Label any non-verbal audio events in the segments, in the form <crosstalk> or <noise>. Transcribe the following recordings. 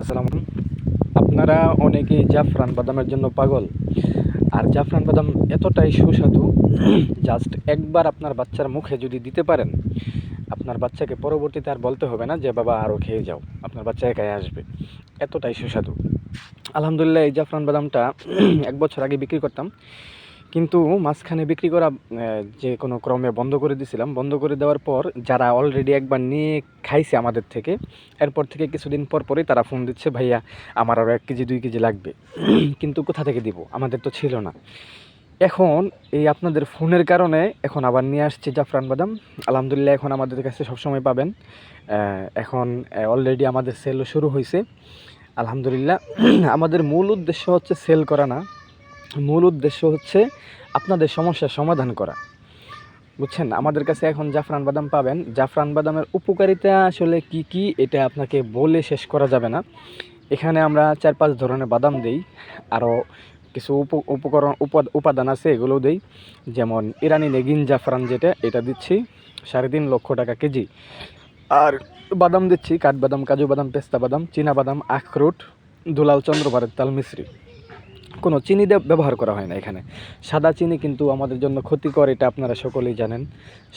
আসসালামু আপনারা অনেকেই জাফরান বাদামের জন্য পাগল। আর জাফরান বাদাম এতটাই সুস্বাদু জাস্ট একবার আপনার বাচ্চার মুখে যদি দিতে পারেন, আপনার বাচ্চাকে পরবর্তীতে আর বলতে হবে না যে, বাবা আরও খেয়ে যাও, আপনার বাচ্চা একাই আসবে। এতটাই সুস্বাদু। আলহামদুলিল্লাহ, এই জাফরান বাদামটা <clears throat> এক বছর আগে বিক্রি করতাম। কিন্তু মাঝখানে বিক্রি করা যে কোনো ক্রমে বন্ধ করে দিয়েছিলাম বন্ধ করে দেওয়ার পর যারা অলরেডি একবার নিয়ে খাইছে আমাদের থেকে, এরপর থেকে কিছুদিন পর পরই তারা ফোন দিচ্ছে, ভাইয়া, আমার আরও এক কেজি, দুই কেজি লাগবে। <clears throat> কিন্তু কোথা থেকে দিব? আমাদের তো ছিল না। এখন এই আপনাদের ফোনের কারণে এখন আবার নিয়ে আসছে জাফরান বাদাম। আলহামদুলিল্লাহ, এখন আমাদের কাছে সবসময় পাবেন। এখন অলরেডি আমাদের সেলও শুরু হয়েছে আলহামদুলিল্লাহ, <clears throat> আমাদের মূল উদ্দেশ্য হচ্ছে সেল করা না। মূল উদ্দেশ্য হচ্ছে আপনাদের সমস্যার সমাধান করা। বুঝছেন? আমাদের কাছে এখন জাফরান বাদাম পাবেন। জাফরান বাদামের উপকারিতা আসলে কি কি, এটা আপনাকে বলে শেষ করা যাবে না। এখানে আমরা চার পাঁচ ধরনের বাদাম দেই। আরও কিছু উপ, উপকরণ, উপাদ- উপাদান আছে, এগুলোও দেই। যেমন ইরানি নেগিন জাফরান যেটা, এটা দিচ্ছি, সাড়ে তিন লক্ষ টাকা কেজি। আর বাদাম দিচ্ছি, কাঠবাদাম, কাজু বাদাম, পেস্তা বাদাম, চীনা বাদাম, আখরোট, দুলাল চন্দ্রভারের তাল মিশ্রি। কোনো চিনি ব্যবহার করা হয় না এখানে। সাদা চিনি কিন্তু আমাদের জন্য ক্ষতিকর, এটা আপনারা সকলেই জানেন।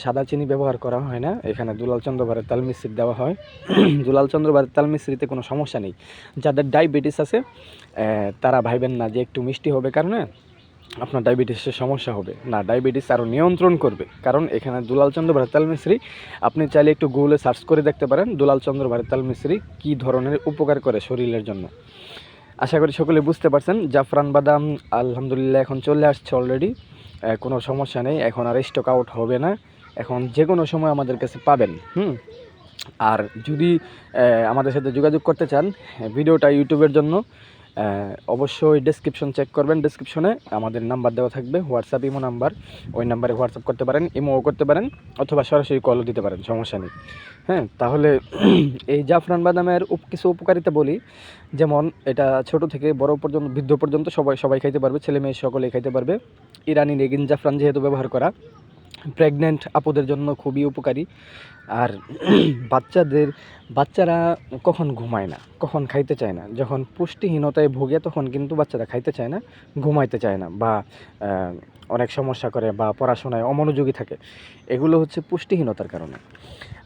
সাদা চিনি ব্যবহার করা হয় না। এখানে দুলাল চন্দ্রভারের তাল মিশ্রি দেওয়া হয়। <clears throat> দুলাল চন্দ্রভারের তাল মিশ্রিতে কোনো সমস্যা নেই। যাদের ডায়াবেটিস আছে তারা ভাইবেন না যে একটু মিষ্টি হবে কারণে আপনার ডায়াবেটিসের সমস্যা হবে। না, ডায়াবেটিস আরও নিয়ন্ত্রণ করবে। কারণ এখানে দুলাল চন্দ্র ভারত তাল মিশ্রি, আপনি চাইলে একটু গুগলে সার্চ করে দেখতে পারেন দুলাল চন্দ্র ভারত তাল মিশ্রি কী ধরনের উপকার করে শরীরের জন্য। আশা করি সকলে বুঝতে পারছেন, জাফরান বাদাম, আলহামদুলিল্লাহ এখন চলে আসছে অলরেডি কোনো সমস্যা নেই, এখন আর স্টক আউট হবে না। এখন যে কোনো সময় আমাদের কাছে পাবেন, হুম? আর যদি আমাদের সাথে যোগাযোগ করতে চান, ভিডিওটা ইউটিউবের জন্য অবশ্যই ডেসক্রিপশন চেক করবেন। ডেসক্রিপশনে আমাদের নাম্বার দেওয়া থাকবে হোয়াটসঅ্যাপ ইমো নাম্বার ওই নাম্বারে হোয়াটসঅ্যাপ করতে পারেন ইমোও করতে পারেন, অথবা সরাসরি কলও দিতে পারেন, সমস্যা নেই। হ্যাঁ তাহলে <clears throat> এই জাফরান বাদামের কিছু উপকারিতা বলি। যেমন, এটা ছোট থেকে বড় পর্যন্ত, বৃদ্ধ পর্যন্ত সবাই সবাই খাইতে পারবে ছেলে মেয়ে সকলেই খাইতে পারবে। ইরানি নেগিন জাফরান যেহেতু ব্যবহার করা প্রেগনেন্ট আপুদের জন্য খুবই উপকারী। আর <clears throat> বাচ্চাদের, বাচ্চারা কখন ঘুমায় না, কখন খাইতে চায় না। যখন পুষ্টিহীনতায় ভোগে তখন কিন্তু বাচ্চারা খাইতে চায় না, ঘুমাইতে চায় না বা অনেক সমস্যা করে বা পড়াশোনায় অমনোযোগী থাকে। এগুলো হচ্ছে পুষ্টিহীনতার কারণে।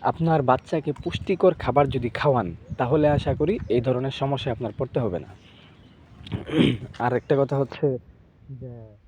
আপনার বাচ্চাকে পুষ্টিকর খাবার যদি খাওয়ান, তাহলে আশা করি এই ধরনের সমস্যায় আপনার পড়তে হবে না। <clears throat> আর একটা কথা হচ্ছে যে